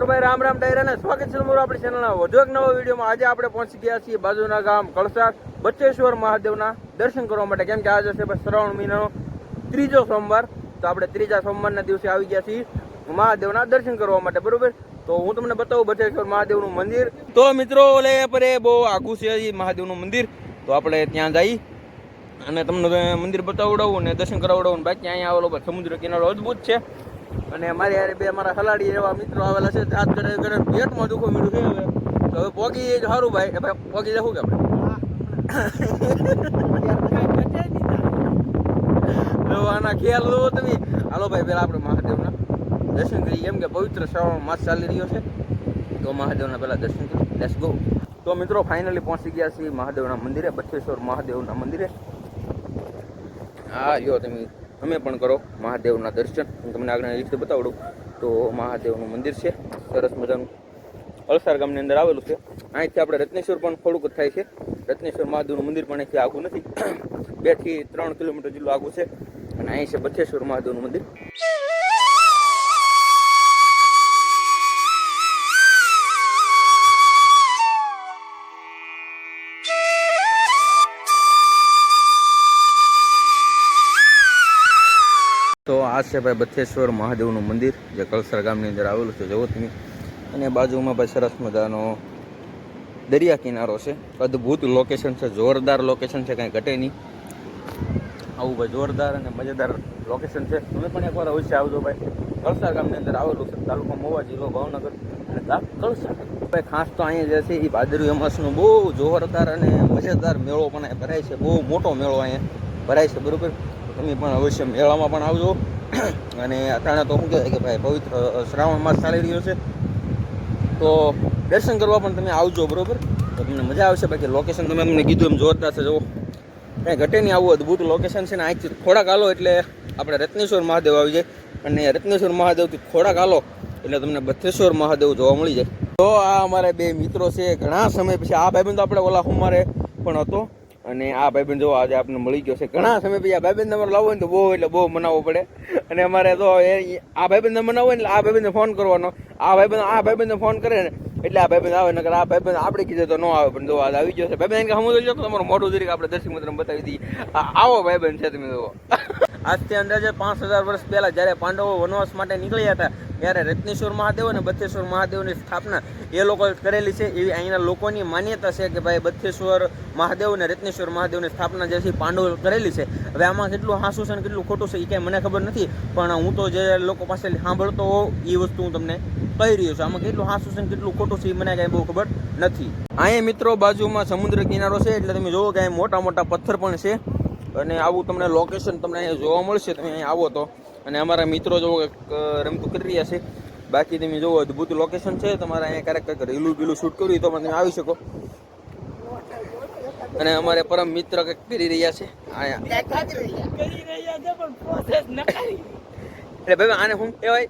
ભાઈ રામ રામ ડાયરા ને સ્વાગત છે તમારું આપણી ચેનલના વધુ એક નવા વિડીયોમાં આજે આપણે પહોંચી ગયા છીએ બાજુના ગામ કળસાર બચ્ચેશ્વર મહાદેવના દર્શન કરવા માટે. કેમ કે આજે છે ભાઈ શ્રાવણ મહિનાનો ત્રીજો સોમવાર, તો આપણે ત્રીજા સોમવારના દિવસે આવી ગયા છીએ મહાદેવના દર્શન કરવા માટે, બરોબર? તો હું તમને બતાવું બચ્ચેશ્વર મહાદેવનું મંદિર. તો મિત્રો, ઓલે પરે બહુ આઘું છે મહાદેવનું મંદિર. તો આપણે ત્યાં જઈ અને તમને મંદિર બતાવડાવું અને દર્શન કરાવડાવું બાકી અહીંયા આવેલો સમુદ્ર કિનારો અદ્ભુત છે. અને મારી હારે બે મારા હલાડી એવા મિત્રો આવેલા છે હાથ કરે કરે પેટમાં દુખો મીઠું છે હવે. તો હવે પોગી જ સારું ભાઈ. ભાઈ, પોગી જવું કે આપણે? આના ખ્યાલ લો તમે. હાલો ભાઈ, પેલા આપણે મહાદેવના દર્શન કરીએ. એમ કે પવિત્ર શ્રાવણ માસ ચાલી રહ્યો છે. તો મહાદેવના પેલા દર્શન કરી લેટ્સ ગો તો મિત્રો ફાઇનલી પહોંચી ગયા છીએ મહાદેવના મંદિરે બચ્ચેશ્વર મહાદેવના મંદિરે. હા, જો તમે તમે પણ કરો મહાદેવના દર્શન. હું તમને આગળ રીતે બતાવડું. તો મહાદેવનું મંદિર છે. સરસ મજાનું અલસાર ગામની અંદર આવેલું છે. અહીંથી આપણે રત્નેશ્વર પણ થોડુંક જ થાય છે. રત્નેશ્વર મહાદેવનું મંદિર પણ અહીંથી આગું નથી. બેથી ત્રણ કિલોમીટર જેટલું આગું છે. અને અહીં છે બથેશ્વર મહાદેવનું મંદિર. આ છે ભાઈ બથેશ્વર મહાદેવનું મંદિર, જે કલસર ગામની અંદર આવેલું છે. જુઓ તમે. અને બાજુમાં ભાઈ સરસ મજાનો દરિયા કિનારો છે. અદ્ભુત લોકેશન છે. જોરદાર લોકેશન છે. કાંઈ ઘટે નહીં. આવું ભાઈ જોરદાર અને મજેદાર લોકેશન છે. તમે પણ એકવાર અવશ્ય આવજો ભાઈ. કલસા ગામની અંદર આવેલું છે. તાલુકા મોવા જિલ્લો ભાવનગર અને ગામ કળસા ભાઈ ખાસ તો અહીંયા જે છે એ ભાદરવી અમાસનો બહુ જોરદાર અને મજેદાર મેળો પણ ભરાય છે. બહુ મોટો મેળો અહીંયા ભરાય છે. બરાબર? તમે પણ અવશ્ય મેળામાં પણ આવજો. અને અટાણે તો શું કહેવાય કે ભાઈ, પવિત્ર શ્રાવણ માસ ચાલી રહ્યો છે. તો દર્શન કરવા પણ તમે આવજો, બરોબર? તો તમને મજા આવશે. બાકી લોકેશન તમે અમને કીધું એમ જોરદાર છે જો કાંઈ ઘટે નહીં આવું અદ્ભુત લોકેશન છે ને અહીંથી થોડાક હાલો એટલે આપણે રત્નેશ્વર મહાદેવ આવી જાય. અને રત્નેશ્વર મહાદેવથી થોડાક હાલો એટલે તમને બથેશ્વર મહાદેવ જોવા મળી જાય. તો આ અમારા બે મિત્રો છે, ઘણા સમય પછી, આ ભાઈબંધ આપણે ઓલા હુમારે પણ હતો. અને આ ભાઈબંધ જો આજે આપણને મળી ગયો છે. ઘણા સમય પછી આ ભાઈબંધ નંબર લાવવો હોય તો બહુ એટલે બહુ મનાવવો પડે. અને અમારે તો આ ભાઈબંધ મનાવવો હોય ને એટલે આ ભાઈબંધને ફોન કરવાનો. આ ભાઈબંધ, આ ભાઈબંધને ફોન કરે ને એટલે આ ભાઈબંધ આવે, નકર આ ભાઈબંધ આપણે કીધું તો ન આવે, પણ જો આવી ગયો છે. ભાઈબંધ કે સમજો છો તમારું મોટું જરીક આપણે દર્શક મિત્રને બતાવી દઈએ. આવો ભાઈબંધ છે તમે જુઓ. આજથી અંદાજે પાંચ હજાર વર્ષ પહેલા જ્યારે પાંડવો વનવાસ માટે નીકળ્યા હતા ત્યારે રત્નેશ્વર મહાદેવ અને બથેશ્વર મહાદેવની સ્થાપના એ લોકો કરેલી છે એવી અહીંના લોકોની માન્યતા છે કે ભાઈ બથેશ્વર મહાદેવ અને રત્નેશ્વર મહાદેવની સ્થાપના જે છે પાંડવો કરેલી છે. હવે આમાં કેટલું હાંસું છે અને કેટલું ખોટું છે એ કાંઈ મને ખબર નથી, પણ હું તો જે લોકો પાસે સાંભળતો હોઉં એ વસ્તુ હું તમને કહી રહ્યો છું. આમાં કેટલું હાંસું છે કેટલું ખોટું છે એ મને કાંઈ બહુ ખબર નથી. અહીંયા મિત્રો બાજુમાં સમુદ્ર કિનારો છે, એટલે તમે જોવો કે અહીંયા મોટા મોટા પથ્થર પણ છે. અને આવું તમને લોકેશન તમને અહીંયા જોવા મળશે, તમે અહીંયા આવો તો. અને અમારા મિત્રો જો રમતું કરી રહ્યા છે. બાકી તમે જોવો અદ્ભુત લોકેશન છે. તમારે અહીંયા ક્યારેક કંઈક રીલું બીલું શૂટ કર્યું તો તમે આવી શકો. અને અમારે પરમ મિત્ર કંઈક કરી રહ્યા છે. અહીંયા. કરી રહ્યા. છે પણ પ્રોસેસ નકારી. એટલે ભાઈ આને શું કહેવાય?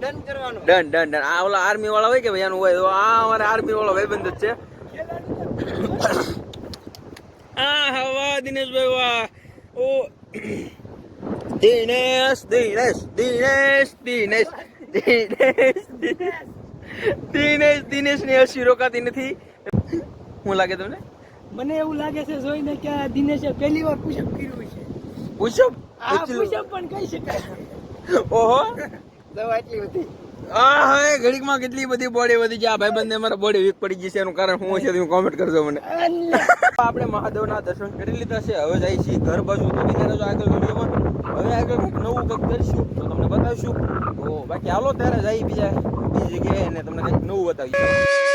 ડન કરવાનું. ડન ડન ડન આ ઓલા આર્મી વાળા હોય કે ભાઈ આનું હોય? તો આ અમારે આર્મી વાળો ભાઈબંધ જ છે. આ હવા દિનેશભાઈ વાહ. ઓ દિનેશ દિનેશ દિનેશ દિનેશ દિનેશ દિનેશ દિનેશની હસી રોકાતી નથી. હું લાગે તમને? મને એવું લાગે છે જોઈને કે દિનેશે પહેલી વાર પુશઅપ કર્યું છે. પુશઅપ આ પુશઅપ પણ કહી શકાય. ઓહો. દવા એટલી બધી. આ હવે ઘડીકમાં કેટલી બધી બોડી વધી છે? આ ભાઈબંધને અમારા બોડી વીક પડી ગઈ છે એનું કારણ શું છે તમે કોમેન્ટ કરજો મને. આપણે મહાદેવના દર્શન કરી લીધા છે હવે જાય છીએ ઘર બાજુ. તો વિચારો છો આગળ વિડીયોમાં? હવે આગળ કંઈક નવું કંઈક કરીશું તો તમને બતાવીશું. તો બાકી હાલો ત્યારે જઈએ બીજા બીજી જગ્યાએ અને તમને કંઈક નવું બતાવીશું.